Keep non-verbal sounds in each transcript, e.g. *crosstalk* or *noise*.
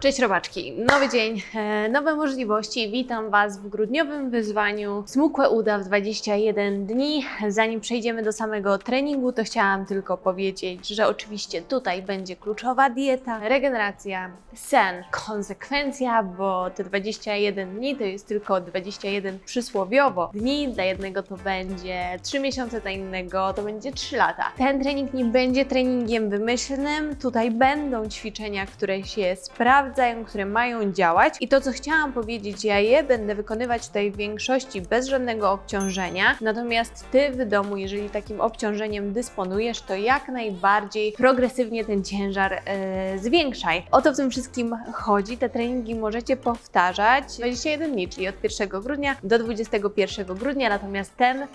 Cześć robaczki, nowy dzień, e, nowe możliwości. Witam Was w grudniowym wyzwaniu Smukłe Uda w 21 dni. Zanim przejdziemy do samego treningu, to chciałam tylko powiedzieć, że oczywiście tutaj będzie kluczowa dieta, regeneracja, sen, konsekwencja, bo te 21 dni to jest tylko 21 przysłowiowo dni. Dla jednego to będzie 3 miesiące, dla innego to będzie 3 lata. Ten trening nie będzie treningiem wymyślnym. Tutaj będą ćwiczenia, które się sprawdzają, które mają działać. I to, co chciałam powiedzieć, ja je będę wykonywać tutaj w większości bez żadnego obciążenia. Natomiast Ty w domu, jeżeli takim obciążeniem dysponujesz, to jak najbardziej progresywnie ten ciężar e, zwiększaj. O to w tym wszystkim chodzi. Te treningi możecie powtarzać 21 dni, czyli od 1 grudnia do 21 grudnia. Natomiast ten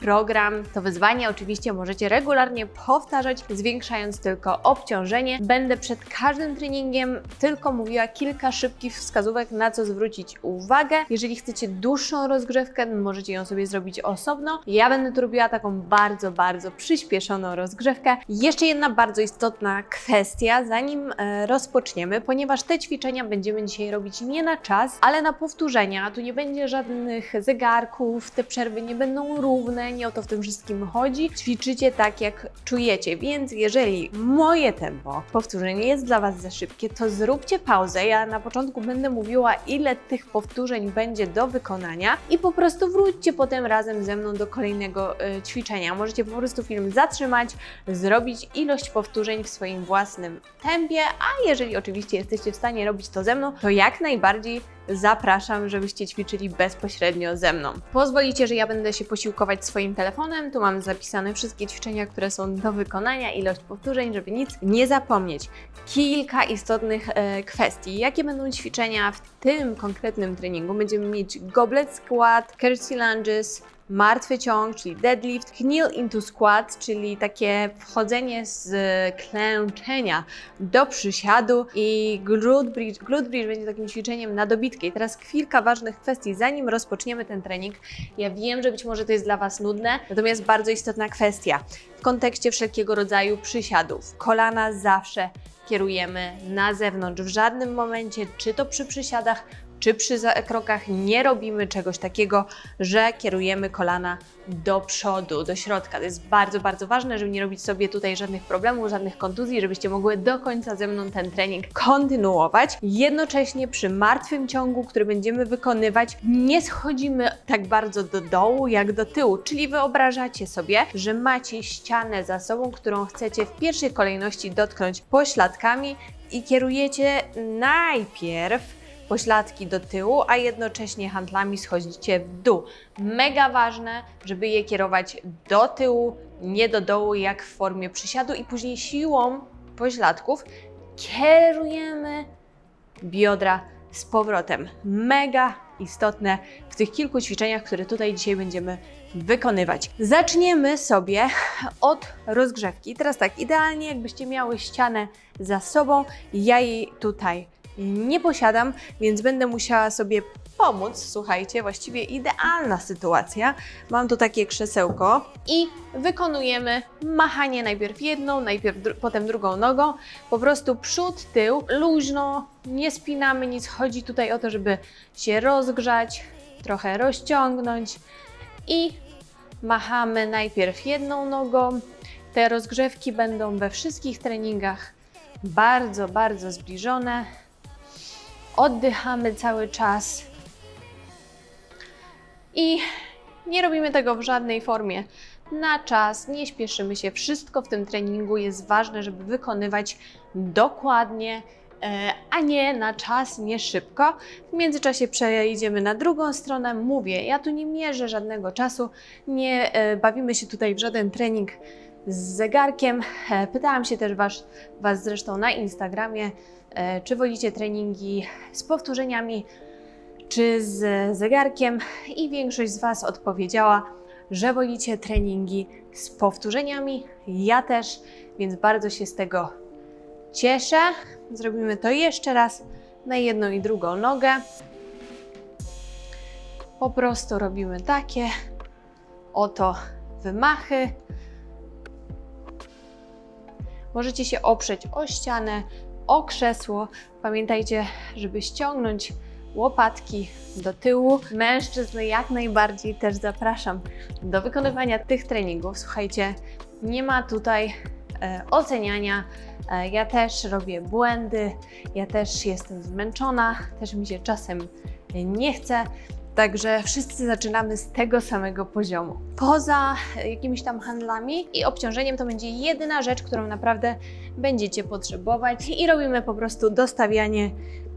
program, to wyzwanie oczywiście możecie regularnie powtarzać, zwiększając tylko obciążenie. Będę przed każdym treningiem tylko mówiła kilka szybkich wskazówek, na co zwrócić uwagę. Jeżeli chcecie dłuższą rozgrzewkę, możecie ją sobie zrobić osobno. Ja będę tu robiła taką bardzo, bardzo przyspieszoną rozgrzewkę. Jeszcze jedna bardzo istotna kwestia, zanim e, rozpoczniemy, ponieważ te ćwiczenia będziemy dzisiaj robić nie na czas, ale na powtórzenia. Tu nie będzie żadnych zegarków, te przerwy nie będą równe, nie o to w tym wszystkim chodzi. Ćwiczycie tak, jak czujecie, więc jeżeli moje tempo powtórzeń jest dla Was za szybkie, to zróbcie pauzę. Ja na początku będę mówiła, ile tych powtórzeń będzie do wykonania i po prostu wróćcie potem razem ze mną do kolejnego y, ćwiczenia. Możecie po prostu film zatrzymać, zrobić ilość powtórzeń w swoim własnym tempie, a jeżeli oczywiście jesteście w stanie robić to ze mną, to jak najbardziej zapraszam, żebyście ćwiczyli bezpośrednio ze mną. Pozwolicie, że ja będę się posiłkować swoim telefonem. Tu mam zapisane wszystkie ćwiczenia, które są do wykonania, ilość powtórzeń, żeby nic nie zapomnieć. Kilka istotnych e, kwestii. Jakie będą ćwiczenia w tym konkretnym treningu? Będziemy mieć goblet squat, curtsy lunges, martwy ciąg, czyli deadlift, kneel into squat, czyli takie wchodzenie z klęczenia do przysiadu i glute bridge. Glute bridge będzie takim ćwiczeniem na dobitkę. I teraz kilka ważnych kwestii, zanim rozpoczniemy ten trening. Ja wiem, że być może to jest dla Was nudne, natomiast bardzo istotna kwestia w kontekście wszelkiego rodzaju przysiadów. Kolana zawsze kierujemy na zewnątrz. W żadnym momencie, czy to przy przysiadach, czy przy za- krokach nie robimy czegoś takiego, że kierujemy kolana do przodu, do środka. To jest bardzo, bardzo ważne, żeby nie robić sobie tutaj żadnych problemów, żadnych kontuzji, żebyście mogły do końca ze mną ten trening kontynuować. Jednocześnie przy martwym ciągu, który będziemy wykonywać, nie schodzimy tak bardzo do dołu, jak do tyłu. Czyli wyobrażacie sobie, że macie ścianę za sobą, którą chcecie w pierwszej kolejności dotknąć pośladkami i kierujecie najpierw pośladki do tyłu, a jednocześnie handlami schodzicie w dół. Mega ważne, żeby je kierować do tyłu, nie do dołu, jak w formie przysiadu, i później siłą pośladków kierujemy biodra z powrotem. Mega istotne w tych kilku ćwiczeniach, które tutaj dzisiaj będziemy wykonywać. Zaczniemy sobie od rozgrzewki. Teraz tak, idealnie jakbyście miały ścianę za sobą, ja jej tutaj nie posiadam, więc będę musiała sobie pomóc. Słuchajcie, właściwie idealna sytuacja. Mam tu takie krzesełko i wykonujemy machanie najpierw jedną, najpierw dru- potem drugą nogą. Po prostu przód, tył, luźno, nie spinamy nic. Chodzi tutaj o to, żeby się rozgrzać, trochę rozciągnąć i machamy najpierw jedną nogą. Te rozgrzewki będą we wszystkich treningach bardzo, bardzo zbliżone. Oddychamy cały czas i nie robimy tego w żadnej formie na czas, nie śpieszymy się. Wszystko w tym treningu jest ważne, żeby wykonywać dokładnie, e, a nie na czas, nie szybko. W międzyczasie przejdziemy na drugą stronę. Mówię, ja tu nie mierzę żadnego czasu, nie e, bawimy się tutaj w żaden trening z zegarkiem. E, Pytałam się też was, was zresztą na Instagramie, czy wolicie treningi z powtórzeniami, czy z zegarkiem, i większość z Was odpowiedziała, że wolicie treningi z powtórzeniami. Ja też, więc bardzo się z tego cieszę. Zrobimy to jeszcze raz na jedną i drugą nogę. Po prostu robimy takie oto wymachy. Możecie się oprzeć o ścianę, o krzesło, Pamiętajcie, żeby ściągnąć łopatki do tyłu. Mężczyzn jak najbardziej też zapraszam do wykonywania tych treningów. Słuchajcie, nie ma tutaj e, oceniania. E, ja też robię błędy, ja też jestem zmęczona, też mi się czasem nie chce. Także wszyscy zaczynamy z tego samego poziomu. Poza jakimiś tam handlami i obciążeniem, to będzie jedyna rzecz, którą naprawdę będziecie potrzebować, i robimy po prostu dostawianie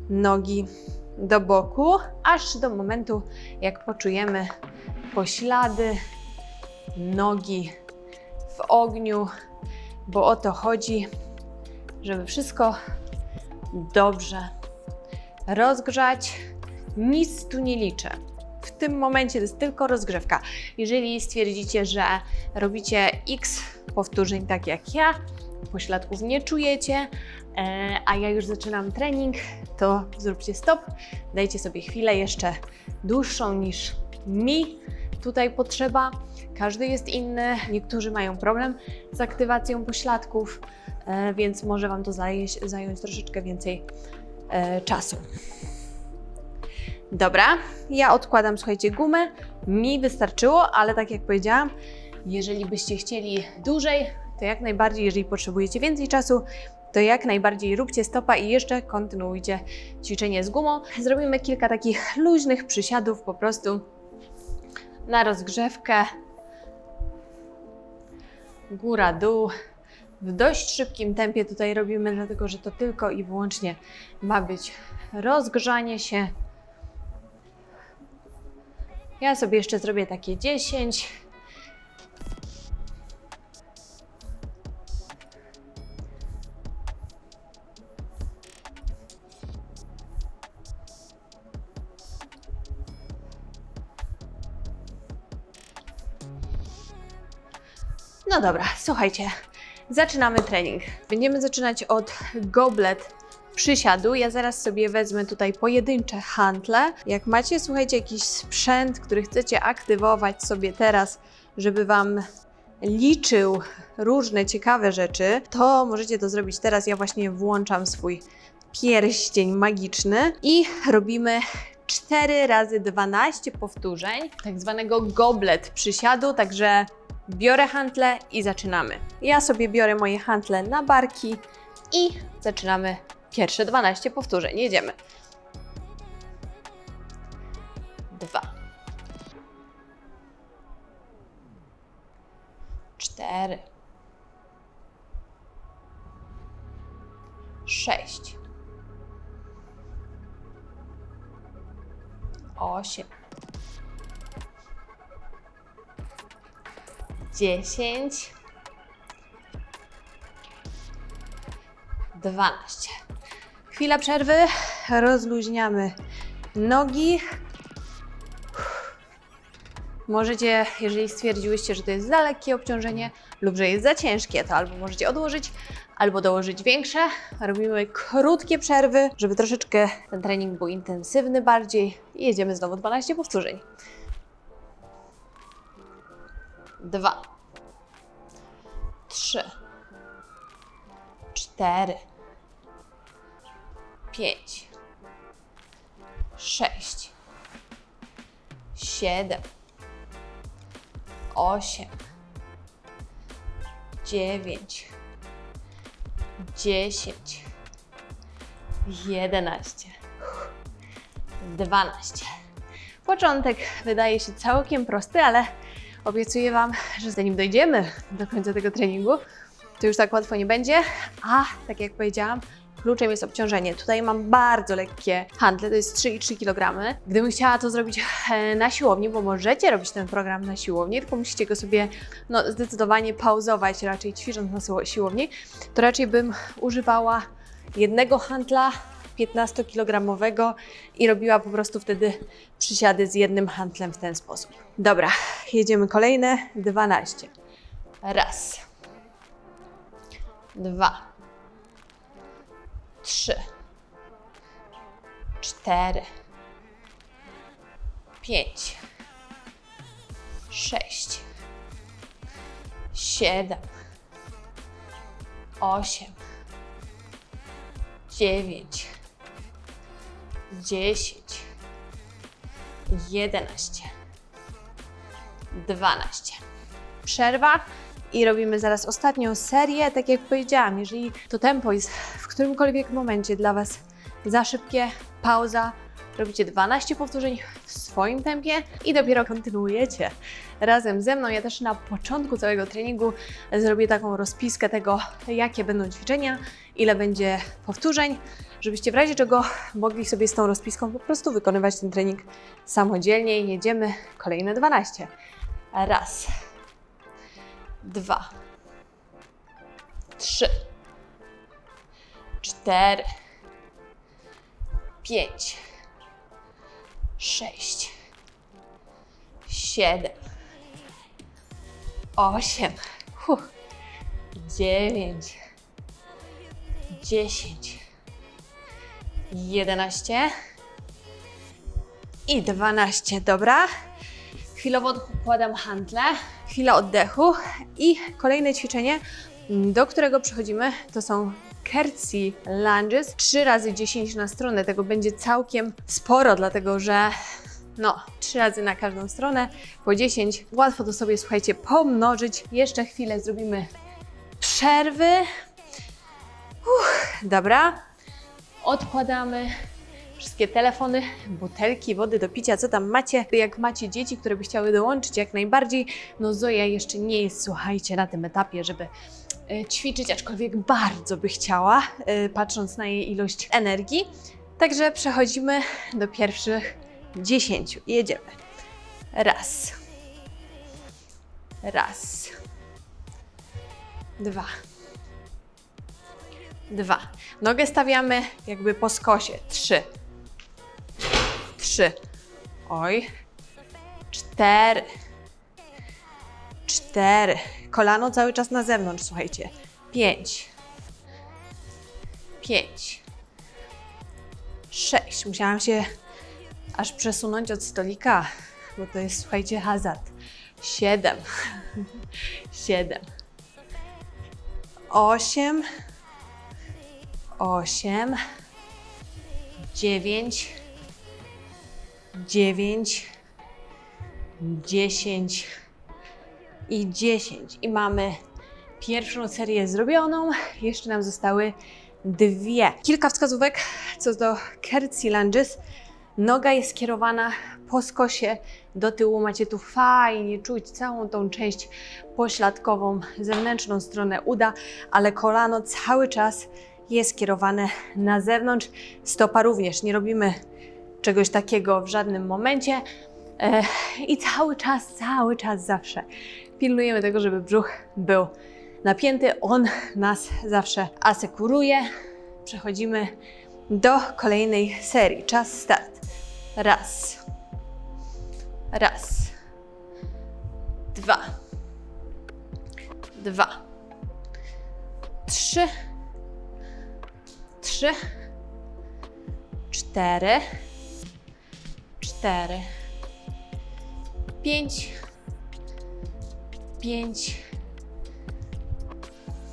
nogi do boku, aż do momentu, jak poczujemy poślady nogi w ogniu, bo o to chodzi, żeby wszystko dobrze rozgrzać. Nic tu nie liczę. W tym momencie to jest tylko rozgrzewka. Jeżeli stwierdzicie, że robicie x powtórzeń tak jak ja, pośladków nie czujecie, e, a ja już zaczynam trening, to zróbcie stop, dajcie sobie chwilę jeszcze dłuższą niż mi tutaj potrzeba. Każdy jest inny, niektórzy mają problem z aktywacją pośladków, e, więc może Wam to zająć, zająć troszeczkę więcej e, czasu. Dobra, ja odkładam, słuchajcie, gumę. Mi wystarczyło, ale tak jak powiedziałam, jeżeli byście chcieli dłużej, to jak najbardziej, jeżeli potrzebujecie więcej czasu, to jak najbardziej róbcie stopa i jeszcze kontynuujcie ćwiczenie z gumą. Zrobimy kilka takich luźnych przysiadów po prostu na rozgrzewkę. Góra, dół. W dość szybkim tempie tutaj robimy, dlatego że to tylko i wyłącznie ma być rozgrzanie się. Ja sobie jeszcze zrobię takie 10. No dobra, słuchajcie, zaczynamy trening. Będziemy zaczynać od goblet przysiadu. Ja zaraz sobie wezmę tutaj pojedyncze hantle. Jak macie, słuchajcie, jakiś sprzęt, który chcecie aktywować sobie teraz, żeby Wam liczył różne ciekawe rzeczy, to możecie to zrobić teraz. Ja właśnie włączam swój pierścień magiczny i robimy 4 razy 12 powtórzeń tak zwanego goblet przysiadu, także biorę hantle i zaczynamy. Ja sobie biorę moje hantle na barki i zaczynamy pierwsze 12 powtórzeń. Jedziemy. Dwa. Cztery. Sześć. Osiem. Dziesięć. Dwanaście. Chwila przerwy, rozluźniamy nogi. Możecie, jeżeli stwierdziłyście, że to jest za lekkie obciążenie lub że jest za ciężkie, to albo możecie odłożyć, albo dołożyć większe. Robimy krótkie przerwy, żeby troszeczkę ten trening był intensywny bardziej i jedziemy znowu 12 powtórzeń. Dwa, trzy, cztery, pięć, sześć, siedem, osiem, dziewięć, dziesięć, jedenaście, dwanaście. Początek wydaje się całkiem prosty, ale obiecuję Wam, że zanim dojdziemy do końca tego treningu, to już tak łatwo nie będzie. A tak jak powiedziałam, kluczem jest obciążenie. Tutaj mam bardzo lekkie handle, to jest 3,3 kg. Gdybym chciała to zrobić e, na siłowni, bo możecie robić ten program na siłowni, tylko musicie go sobie no, zdecydowanie pauzować, raczej ćwicząc na siło- siłowni, to raczej bym używała jednego handla 15-kilogramowego i robiła po prostu wtedy przysiady z jednym handlem w ten sposób. Dobra, jedziemy kolejne 12. Raz. Dwa. Trzy. Cztery. Pięć. Sześć. Siedem. Osiem. Dziewięć dziesięć, jedenaście, dwanaście. Przerwa i robimy zaraz ostatnią serię. Tak jak powiedziałam, jeżeli to tempo jest którymkolwiek momencie dla Was za szybkie, pauza, robicie 12 powtórzeń w swoim tempie i dopiero kontynuujecie razem ze mną. Ja też na początku całego treningu zrobię taką rozpiskę tego, jakie będą ćwiczenia, ile będzie powtórzeń, żebyście w razie czego mogli sobie z tą rozpiską po prostu wykonywać ten trening samodzielnie. Jedziemy kolejne 12. Raz, dwa, trzy, cztery, pięć, sześć, siedem, osiem, huh, dziewięć, dziesięć, jedenaście i dwanaście. Dobra. Chwilowo odkładam hantle, chwila oddechu i kolejne ćwiczenie, do którego przechodzimy, to są Curtsy Lunges 3 razy 10 na stronę. Tego będzie całkiem sporo, dlatego że no, 3 razy na każdą stronę, po 10. Łatwo to sobie, słuchajcie, pomnożyć. Jeszcze chwilę zrobimy przerwy. Uff, dobra. Odkładamy wszystkie telefony, butelki wody do picia, co tam macie. Jak macie dzieci, które by chciały dołączyć, jak najbardziej. No Zoja jeszcze nie jest, słuchajcie, na tym etapie, żeby ćwiczyć, aczkolwiek bardzo by chciała, e, patrząc na jej ilość energii. Także przechodzimy do pierwszych 10. Jedziemy. Raz. Raz. Dwa. Dwa. Nogę stawiamy jakby po skosie. Trzy. Trzy. Oj. Cztery. Cztery. Kolano cały czas na zewnątrz, słuchajcie. Pięć. Pięć. Sześć. Musiałam się aż przesunąć od stolika, bo to jest, słuchajcie, hazard. Siedem. *laughs* Siedem. Osiem. Osiem. Dziewięć. Dziewięć. Dziesięć. I dziesięć. I mamy pierwszą serię zrobioną. Jeszcze nam zostały dwie. Kilka wskazówek co do Curtsy Lunges. Noga jest skierowana po skosie do tyłu. Macie tu fajnie czuć całą tą część pośladkową, zewnętrzną stronę uda, ale kolano cały czas jest skierowane na zewnątrz. Stopa również. Nie robimy czegoś takiego w żadnym momencie. E, I cały czas, cały czas zawsze pilnujemy tego, żeby brzuch był napięty. On nas zawsze asekuruje. Przechodzimy do kolejnej serii. Czas start. Raz. Raz. Dwa. Dwa. Trzy. Trzy. Cztery. Cztery. Pięć. Pięć.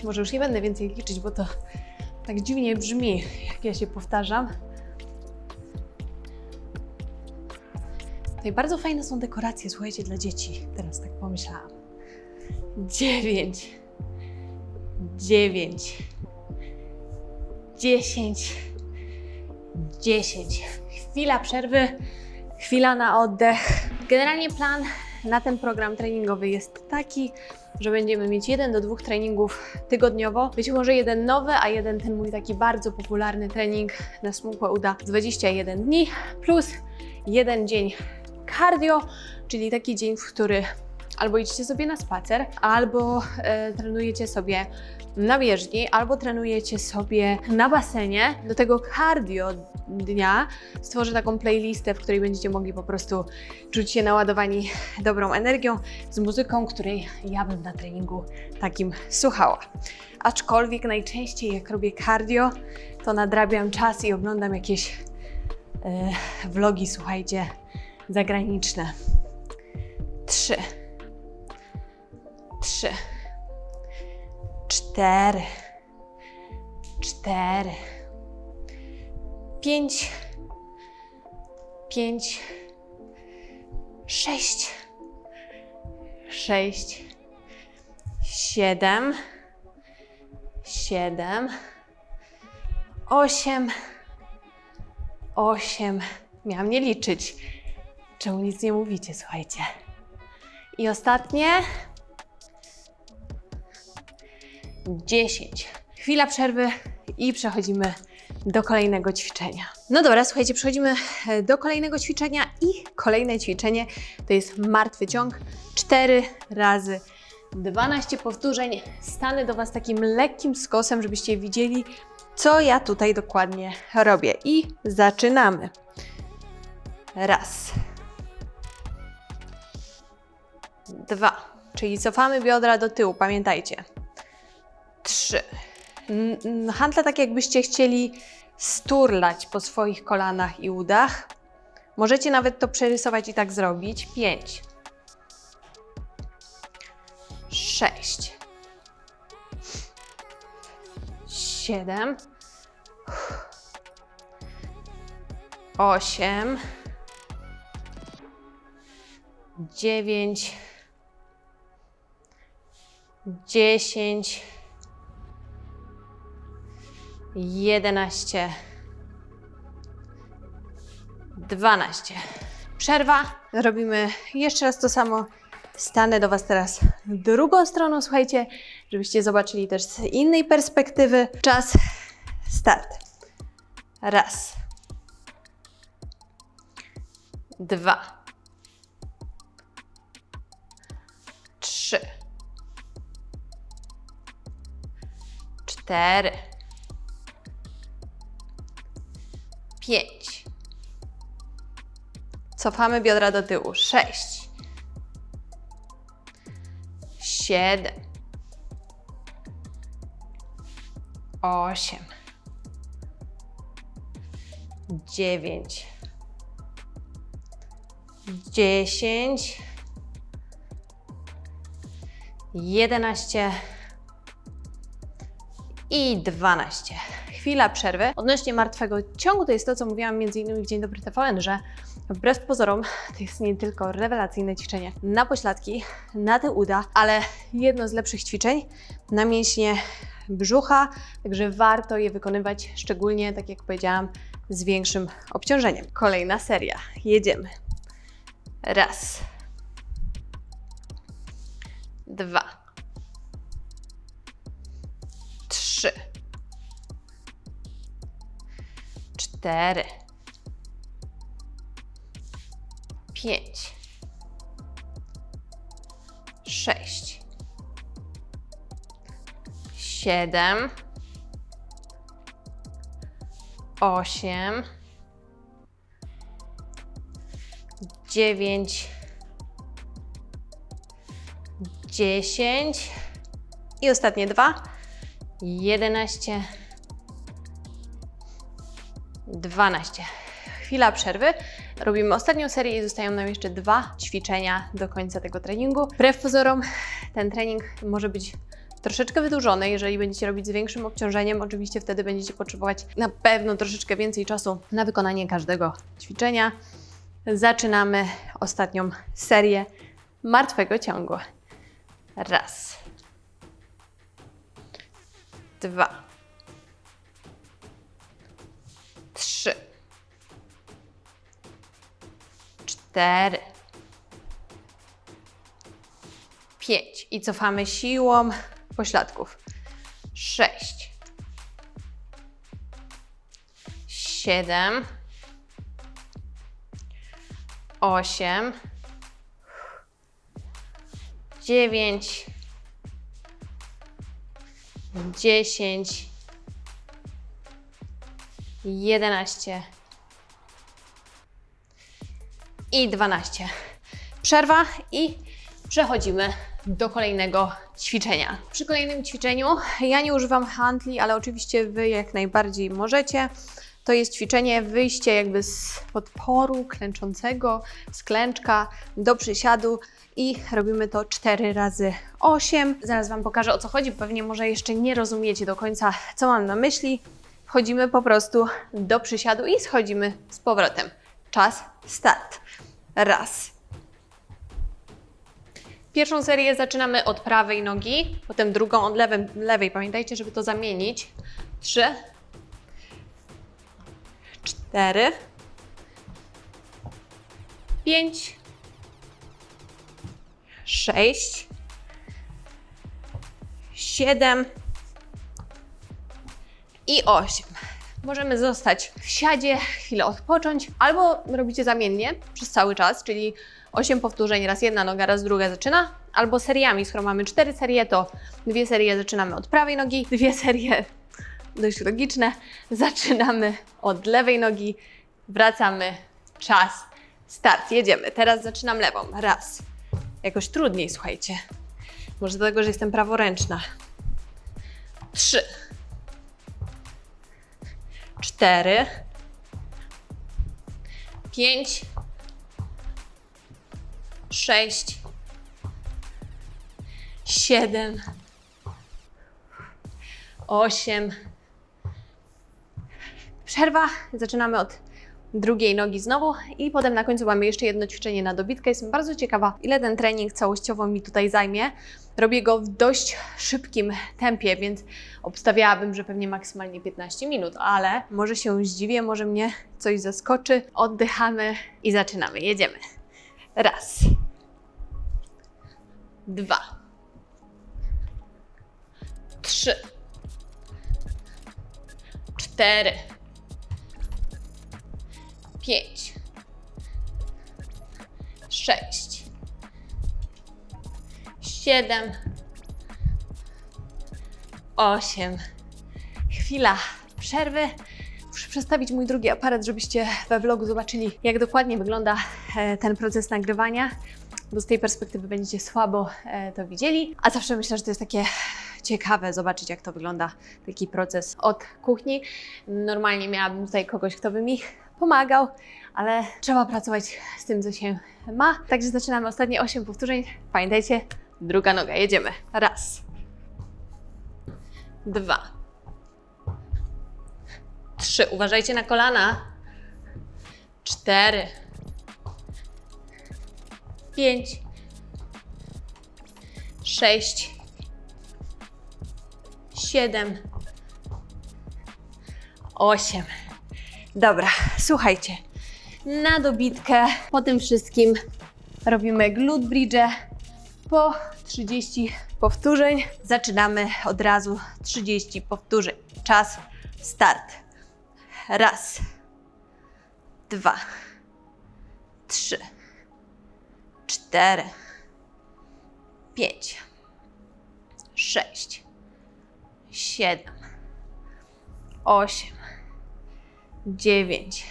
Może już nie będę więcej liczyć, bo to tak dziwnie brzmi, jak ja się powtarzam. Tutaj bardzo fajne są dekoracje, słuchajcie, dla dzieci. Teraz tak pomyślałam. Dziewięć. Dziewięć. Dziesięć. Dziesięć. Chwila przerwy, chwila na oddech. Generalnie plan na ten program treningowy jest taki, że będziemy mieć jeden do dwóch treningów tygodniowo. Być może jeden nowy, a jeden ten mój taki bardzo popularny trening na smukłe uda 21 dni, plus jeden dzień cardio, czyli taki dzień, w który albo idziecie sobie na spacer, albo e, trenujecie sobie na bieżni, albo trenujecie sobie na basenie. Do tego cardio dnia stworzę taką playlistę, w której będziecie mogli po prostu czuć się naładowani dobrą energią z muzyką, której ja bym na treningu takim słuchała. Aczkolwiek najczęściej jak robię cardio, to nadrabiam czas i oglądam jakieś e, vlogi, słuchajcie, zagraniczne. Trzy. Trzy. Cztery. Cztery. Pięć. pięć, sześć, sześć, siedem, siedem, osiem, osiem. Miałam nie liczyć. Czemu nic nie mówicie, słuchajcie. I ostatnie. Dziesięć. Chwila przerwy i przechodzimy do kolejnego ćwiczenia. No dobra, słuchajcie, przechodzimy e, do kolejnego ćwiczenia i kolejne ćwiczenie to jest martwy ciąg 4 razy 12 powtórzeń. Stanę do Was takim lekkim skosem, żebyście widzieli, co ja tutaj dokładnie robię. I zaczynamy. Raz. Dwa. Czyli cofamy biodra do tyłu, pamiętajcie. Trzy. Handle tak jakbyście chcieli sturlać po swoich kolanach i udach. Możecie nawet to przerysować i tak zrobić. Pięć. Sześć. Siedem. Osiem. Dziewięć. Dziesięć. 11, 12. Przerwa. Robimy jeszcze raz to samo. Stanę do Was teraz drugą stroną, słuchajcie, żebyście zobaczyli też z innej perspektywy. Czas, start. Raz. Dwa. Trzy. Cztery. Pięć. Cofamy biodra do tyłu. Sześć. Siedem. Osiem. Dziewięć. Dziesięć. Jedenaście. I 12. Chwila przerwy. Odnośnie martwego ciągu, to jest to, co mówiłam innymi w Dzień Dobry TVN, że wbrew pozorom *laughs* to jest nie tylko rewelacyjne ćwiczenie na pośladki, na te uda, ale jedno z lepszych ćwiczeń na mięśnie brzucha, także warto je wykonywać, szczególnie, tak jak powiedziałam, z większym obciążeniem. Kolejna seria. Jedziemy. Raz. Dwa. trzy, cztery, pięć, sześć, siedem, osiem, dziewięć, dziesięć. I ostatnie dwa. 11, 12. Chwila przerwy. Robimy ostatnią serię i zostają nam jeszcze dwa ćwiczenia do końca tego treningu. Wbrew pozorom, ten trening może być troszeczkę wydłużony, jeżeli będziecie robić z większym obciążeniem. Oczywiście wtedy będziecie potrzebować na pewno troszeczkę więcej czasu na wykonanie każdego ćwiczenia. Zaczynamy ostatnią serię martwego ciągu. Raz dwa, cztery, pięć. I cofamy siłą pośladków. Sześć, siedem, osiem, dziewięć, 10, 11 i 12. Przerwa i przechodzimy do kolejnego ćwiczenia. Przy kolejnym ćwiczeniu ja nie używam handli, ale oczywiście Wy jak najbardziej możecie. To jest ćwiczenie wyjście jakby z podporu klęczącego, z klęczka do przysiadu i robimy to 4 razy 8. Zaraz Wam pokażę o co chodzi, pewnie może jeszcze nie rozumiecie do końca co mam na myśli. Wchodzimy po prostu do przysiadu i schodzimy z powrotem. Czas start. Raz. Pierwszą serię zaczynamy od prawej nogi, potem drugą od lewej. lewej. Pamiętajcie, żeby to zamienić. Trzy, cztery, pięć, sześć, siedem i osiem. Możemy zostać w siadzie, chwilę odpocząć, albo robicie zamiennie przez cały czas, czyli 8 powtórzeń, raz jedna noga, raz druga zaczyna, albo seriami, skoro mamy 4 serie, to dwie serie zaczynamy od prawej nogi, dwie serie dość logiczne, zaczynamy od lewej nogi, wracamy, czas, start, jedziemy. Teraz zaczynam lewą, raz. Jakoś trudniej, słuchajcie. Może dlatego, że jestem praworęczna. Trzy cztery, pięć, sześć, siedem, osiem. Przerwa. Zaczynamy od drugiej nogi znowu i potem na końcu mamy jeszcze jedno ćwiczenie na dobitkę. Jestem bardzo ciekawa, ile ten trening całościowo mi tutaj zajmie. Robię go w dość szybkim tempie, więc obstawiałabym, że pewnie maksymalnie 15 minut, ale może się zdziwię, może mnie coś zaskoczy. Oddychamy i zaczynamy. Jedziemy. Raz. Dwa. Trzy. Cztery. Pięć. Sześć. Siedem. Osiem. Chwila przerwy. Muszę przestawić mój drugi aparat, żebyście we vlogu zobaczyli, jak dokładnie wygląda e, ten proces nagrywania, bo z tej perspektywy będziecie słabo e, to widzieli. A zawsze myślę, że to jest takie ciekawe zobaczyć, jak to wygląda, taki proces od kuchni. Normalnie miałabym tutaj kogoś, kto by mi pomagał, ale trzeba pracować z tym, co się ma. Także zaczynamy ostatnie 8 powtórzeń. Pamiętajcie, druga noga, jedziemy. Raz. Dwa. Trzy. Uważajcie na kolana. Cztery. Pięć. Sześć. Siedem. Osiem. Dobra, słuchajcie. Na dobitkę po tym wszystkim robimy glute bridge po 30 powtórzeń. Zaczynamy od razu 30 powtórzeń. Czas, start. Raz, dwa, trzy, cztery, pięć, sześć, siedem, osiem, dziewięć,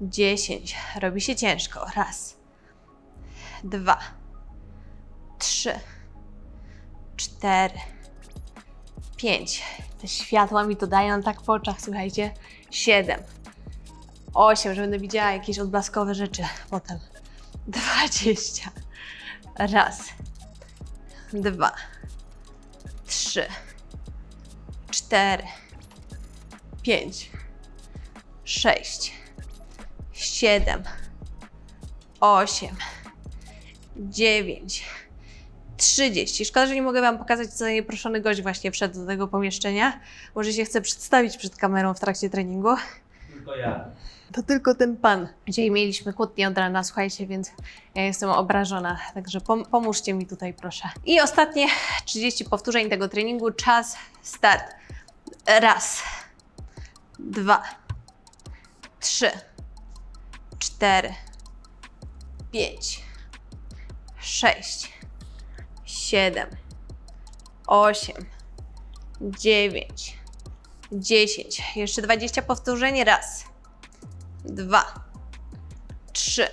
dziesięć. Robi się ciężko. Raz, dwa, trzy, cztery, pięć. Te światła mi to dają tak w oczach, słuchajcie. Siedem, osiem, że będę widziała jakieś odblaskowe rzeczy potem. Dwadzieścia. Raz, dwa, trzy, cztery, pięć, sześć, siedem, osiem, dziewięć, trzydzieści. Szkoda, że nie mogę Wam pokazać, co nieproszony gość właśnie wszedł do tego pomieszczenia. Może się chce przedstawić przed kamerą w trakcie treningu. Tylko ja. To tylko ten pan. Dzisiaj mieliśmy kłótnię od rana, słuchajcie, więc ja jestem obrażona, także pom- pomóżcie mi tutaj, proszę. I ostatnie 30 powtórzeń tego treningu. Czas, start. Raz, dwa, trzy, cztery, pięć, sześć, siedem, osiem, dziewięć, dziesięć. Jeszcze 20 powtórzeń. Raz dwa, trzy,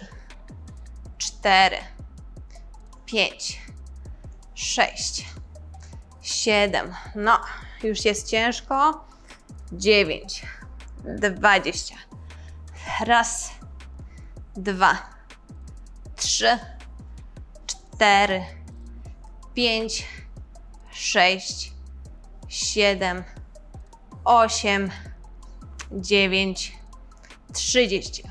cztery, pięć, sześć, siedem. No, już jest ciężko. Dziewięć, dwadzieścia. Raz, dwa, trzy, cztery, pięć, sześć, siedem, osiem, dziewięć. 30.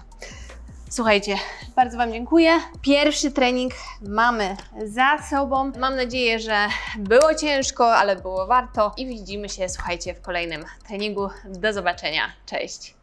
Słuchajcie, bardzo Wam dziękuję. Pierwszy trening mamy za sobą. Mam nadzieję, że było ciężko, ale było warto i widzimy się, słuchajcie, w kolejnym treningu. Do zobaczenia. Cześć.